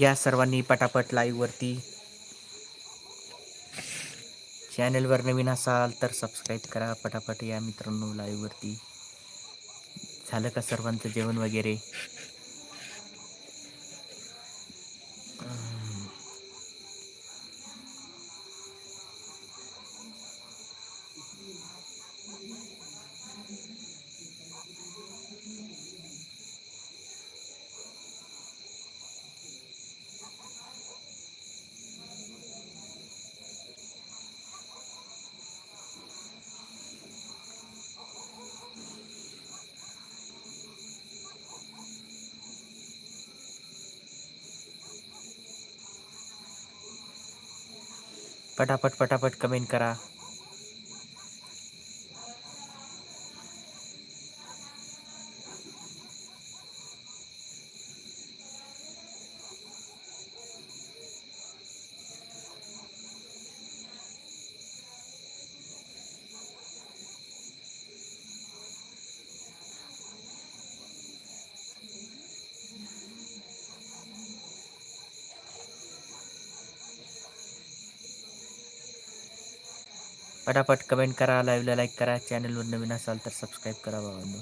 या सर्वांनी पटापट लाईव्हवरती चॅनलवर नवीन असाल तर सबस्क्राईब करा. पटापट या मित्रांनो लाईव्हवरती झालं का सर्वांचं जेवण वगैरे? पटापट पटापट कमेंट करा. पटापट कमेंट करा लाईव्हला लाईक करा. चॅनलवर नवीन असाल तर सबस्क्राईब करा बाबांनो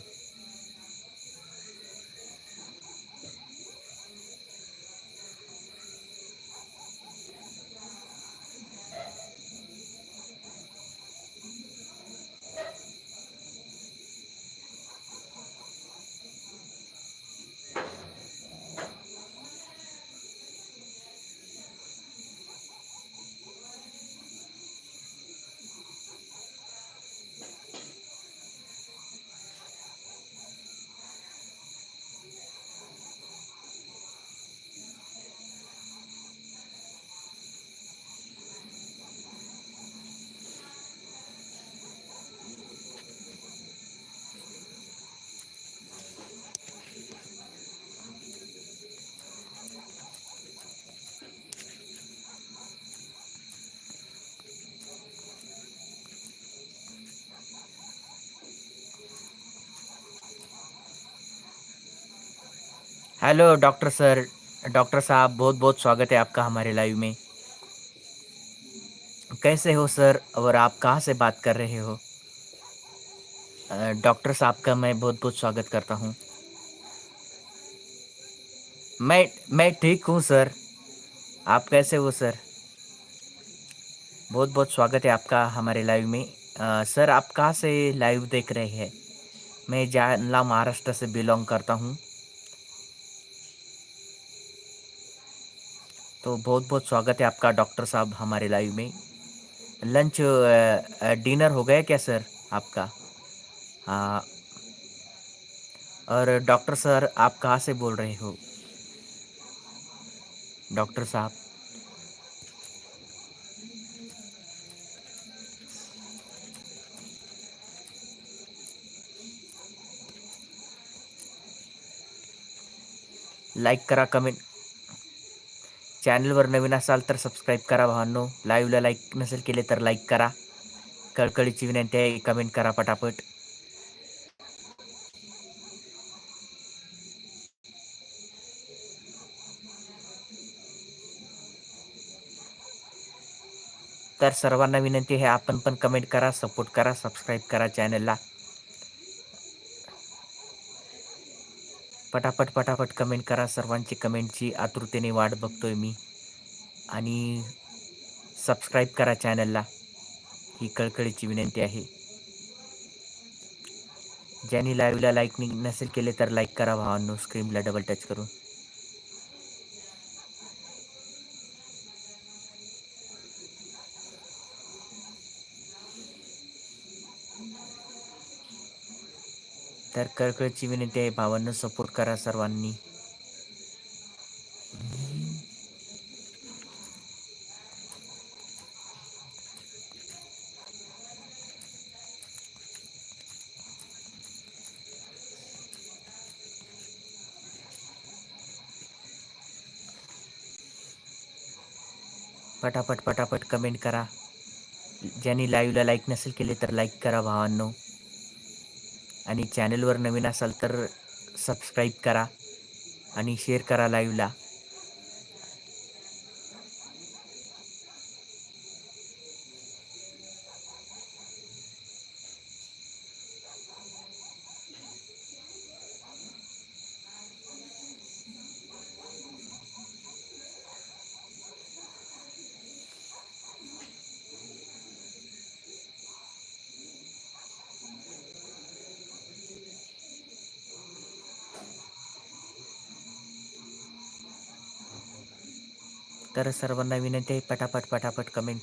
हेलो डॉक्टर सर। डॉक्टर साहब बहुत बहुत स्वागत है आपका हमारे लाइव में। कैसे हो सर? और आप कहाँ से बात कर रहे हो? डॉक्टर साहब का मैं बहुत बहुत स्वागत करता हूँ। मैं मैं ठीक हूँ सर। आप कैसे हो सर? बहुत बहुत स्वागत है आपका हमारे लाइव में। अ, सर आप कहाँ से लाइव देख रहे हैं? मैं जानला महाराष्ट्र से बिलोंग करता हूँ। तो बहुत बहुत स्वागत है आपका डॉक्टर साहब हमारे लाइव में। लंच डिनर हो गया क्या, सर, आपका? हाँ और डॉक्टर सर, आप कहाँ से बोल रहे हो? डॉक्टर साहब। लाइक करा कमेंट चॅनलवर नवीन असाल तर सबस्क्राईब करा भावांनो. लाईव्हला लाईक नसेल केले तर लाईक करा. कळकळीची विनंती आहे कमेंट करा पटापट. तर सर्वांना विनंती आहे आपण पण कमेंट करा सपोर्ट करा सबस्क्राईब करा चॅनलला पटापट पटापट कमेंट करा. सर्वांची कमेंटची आतुरतेने वाट बघतोय मी. आणि सबस्क्राईब करा चॅनलला ही कळकळीची विनंती आहे. ज्यांनी लाईव्हला लाईक नसेल केले तर लाईक करा भावांनो. स्क्रीनला डबल टच करून. तर कळकळीची विनंती आहे भावांना सपोर्ट करा सर्वांनी. पटापट पटापट कमेंट करा. ज्यांनी लाईव्हला लाईक नसेल केले तर लाईक करा भावांनो. आणि चॅनलवर नवीन असाल तर सबस्क्राईब करा आणि शेअर करा लाईव्हला तर सर्वांना विनंती आहे पटापट पटापट कमेंट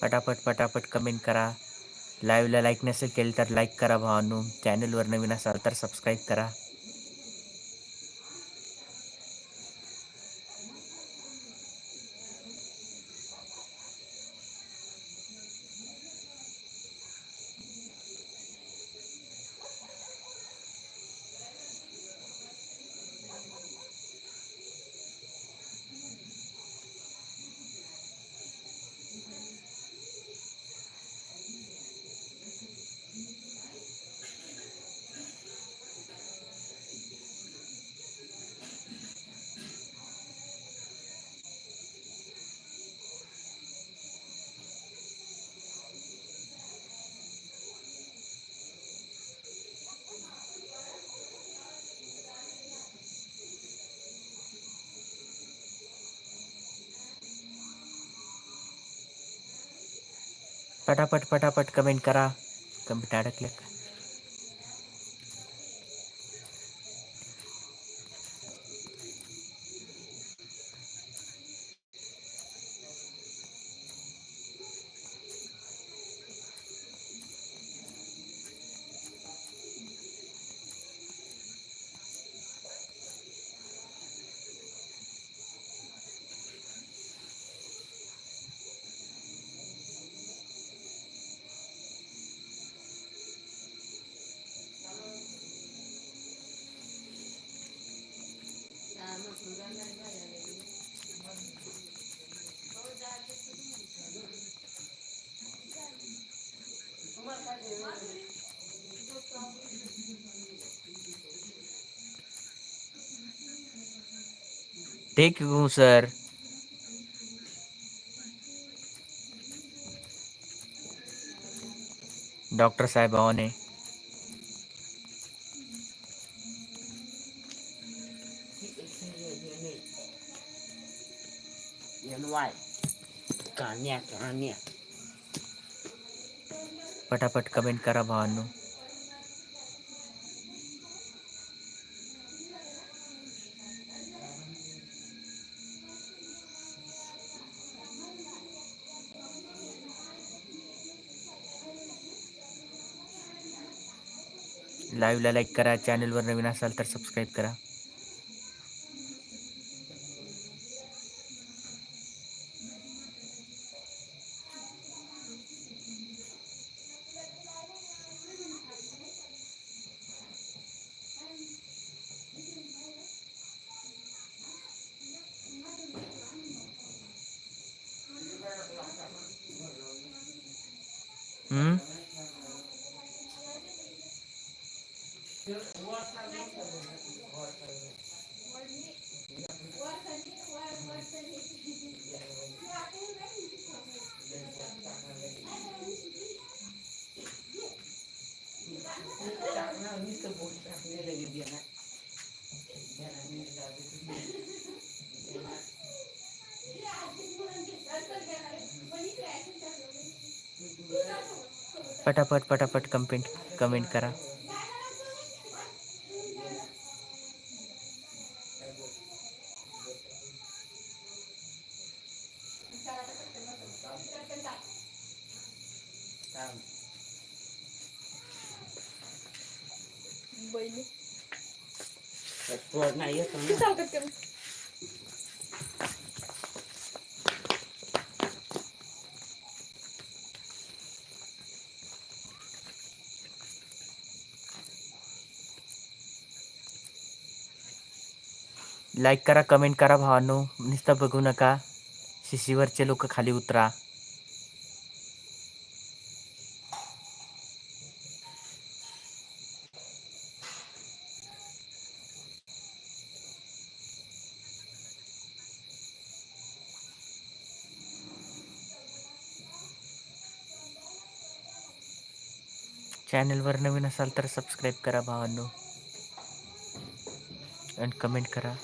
पटापट पटापट कमेंट करा. लाईव्हला लाईक नसेल केलं तर लाईक करा भावांनो. चॅनलवर नवीन असाल तर सबस्क्राईब करा. पटापट फटाफट कमेंट करा कमेंट अडकले का थँक यू सर डॉक्टर साहब NY. पटापट कमेंट करा भावांनो लाईव्हला लाईक करा चॅनलवर नवीन असाल तर सबस्क्राईब करा. पटापट पटापट कमेंट कमेंट करा. बैल पोर नाही येतो किती ना चालतात का? लाईक करा कमेंट करा भावांनो. नुसतं बघू नका. शिशीवरचे लोक खाली उतरा. चॅनलवर नवीन असाल तर सबस्क्राईब करा भावांनो. आणि कमेंट करा.